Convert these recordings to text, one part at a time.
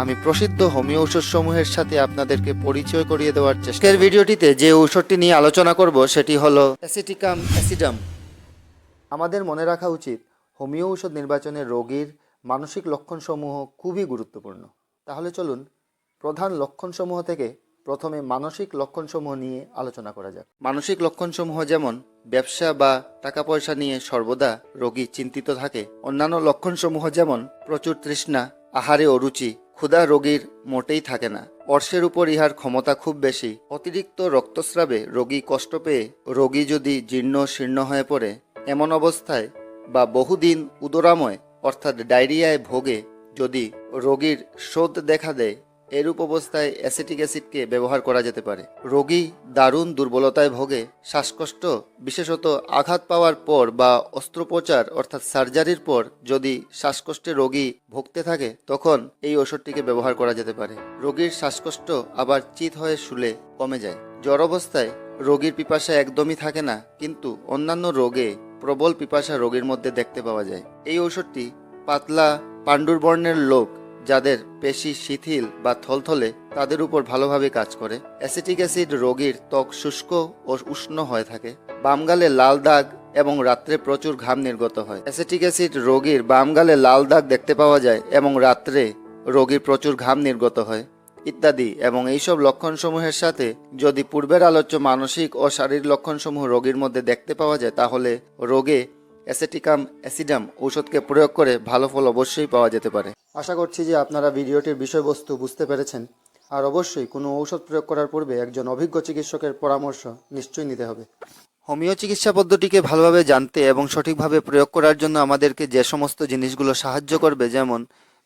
আমি প্রসিদ্ধ হোমিও ঔষধ সমূহের সাথে আপনাদেরকে পরিচয় করিয়ে দেওয়ার চেষ্টা ভিডিওটিতে যে ঔষধটি নিয়ে আলোচনা করব সেটি হলো অ্যাসিটিকাম অ্যাসিডাম। আমাদের মনে রাখা উচিত হোমিও ঔষধ নির্বাচনে রোগীর মানসিক লক্ষণসমূহ খুবই গুরুত্বপূর্ণ। তাহলে চলুন প্রধান লক্ষণসমূহ থেকে প্রথমে মানসিক লক্ষণসমূহ নিয়ে আলোচনা করা যাক। মানসিক লক্ষণসমূহ যেমন ব্যবসা বা টাকা পয়সা নিয়ে সর্বদা রোগী চিন্তিত থাকে অন্যান্য লক্ষণসমূহ যেমন প্রচুর তৃষ্ণা আহারে অরুচি ক্ষুধা রোগীর মোটেই থাকে না। অর্শের উপর ইহার ক্ষমতা খুব বেশি। অতিরিক্ত রক্তস্রাবে রোগী কষ্ট পেয়ে রোগী যদি জীর্ণ শীর্ণ হয়ে পড়ে, এমন অবস্থায় বা বহুদিন উদরাময়, অর্থাৎ ডায়রিয়ায় ভোগে যদি রোগীর শোধ দেখা দেয় এরূপ অবস্থায় অ্যাসিটিক অ্যাসিডকে ব্যবহার করা যেতে পারে। রোগী দারুণ দুর্বলতায় ভোগে, শ্বাসকষ্ট, বিশেষত আঘাত পাওয়ার পর বা অস্ত্রোপচার অর্থাৎ সার্জারির পর যদি শ্বাসকষ্টে রোগী ভুগতে থাকে, তখন এই ওষুধটিকে ব্যবহার করা যেতে পারে। রোগীর শ্বাসকষ্ট আবার চিত হয়ে শুলে কমে যায়। জ্বর অবস্থায় রোগীর পিপাসা একদমই থাকে না, কিন্তু অন্যান্য রোগে প্রবল পিপাসা রোগীর মধ্যে দেখতে পাওয়া যায়। এই ঔষধটি পাতলা, পাণ্ডুর বর্ণের লোক যাদের পেশি শিথিল বা থলথলে তাদের উপর ভালোভাবে কাজ করে। অ্যাসিটিক অ্যাসিড রোগীর ত্বক শুষ্ক ও উষ্ণ হয়ে থাকে। বাম গালে লাল দাগ এবং রাত্রে প্রচুর ঘাম নির্গত হয়। অ্যাসিটিক অ্যাসিড রোগীর বাম গালে লাল দাগ দেখতে পাওয়া যায় এবং রাত্রে রোগীর প্রচুর ঘাম নির্গত হয়, ইত্যাদি এবং এইসব লক্ষণসমূহের সাথে যদি পূর্বের আলোচ্য মানসিক ও শারীরিক লক্ষণসমূহ রোগীর মধ্যে দেখতে পাওয়া যায়, তাহলে রোগে অ্যাসেটিকাম অ্যাসিডাম ঔষধকে প্রয়োগ করে ভালো ফল অবশ্যই পাওয়া যেতে পারে। আশা করছি যে আপনারা ভিডিওটির বিষয়বস্তু বুঝতে পেরেছেন। আর অবশ্যই কোনো ঔষধ প্রয়োগ করার পূর্বে একজন অভিজ্ঞ চিকিৎসকের পরামর্শ নিশ্চয়ই নিতে হবে। হোমিও চিকিৎসা পদ্ধতিকে ভালোভাবে জানতে এবং সঠিকভাবে প্রয়োগ করার জন্য আমাদেরকে যে সমস্ত জিনিসগুলো সাহায্য করবে, যেমন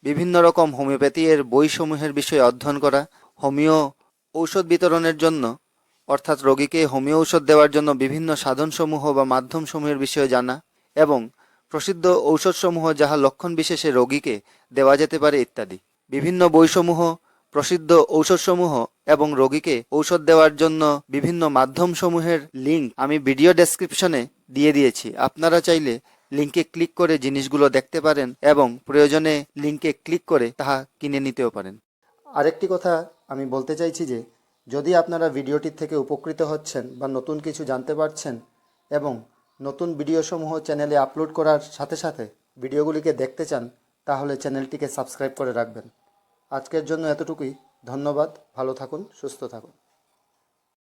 বিভিন্ন রকম হোমিওপ্যাথি এর বইসমূহের বিষয়ে অধ্যয়ন করা, হোমিও ঔষধ বিতরণের জন্য, অর্থাৎ রোগীকে হোমিও ঔষধ দেওয়ার জন্য বিভিন্ন সাধনসমূহ বা মাধ্যমসমূহের বিষয়ে জানা, এবং প্রসিদ্ধ ঔষধসমূহ যাহা লক্ষণ বিশেষে রোগীকে দেওয়া যেতে পারে ইত্যাদি। বিভিন্ন বইসমূহ, প্রসিদ্ধ ঔষধসমূহ এবং রোগীকে ঔষধ দেওয়ার জন্য বিভিন্ন মাধ্যমসমূহের লিঙ্ক আমি ভিডিও ডেসক্রিপশনে দিয়ে দিয়েছি। আপনারা চাইলে লিঙ্কে ক্লিক করে জিনিসগুলো দেখতে পারেন এবং প্রয়োজনে লিঙ্কে ক্লিক করে তাহা কিনে নিতেও পারেন। আরেকটি কথা আমি বলতে চাইছি যে, যদি আপনারা ভিডিওটির থেকে উপকৃত হচ্ছেন বা নতুন কিছু জানতে পারছেন এবং নতুন ভিডিওসমূহ চ্যানেলে আপলোড করার সাথে সাথে ভিডিওগুলিকে দেখতে চান, তাহলে চ্যানেলটিকে সাবস্ক্রাইব করে রাখবেন। আজকের জন্য এতটুকুই। ধন্যবাদ। ভালো থাকুন, সুস্থ থাকুন।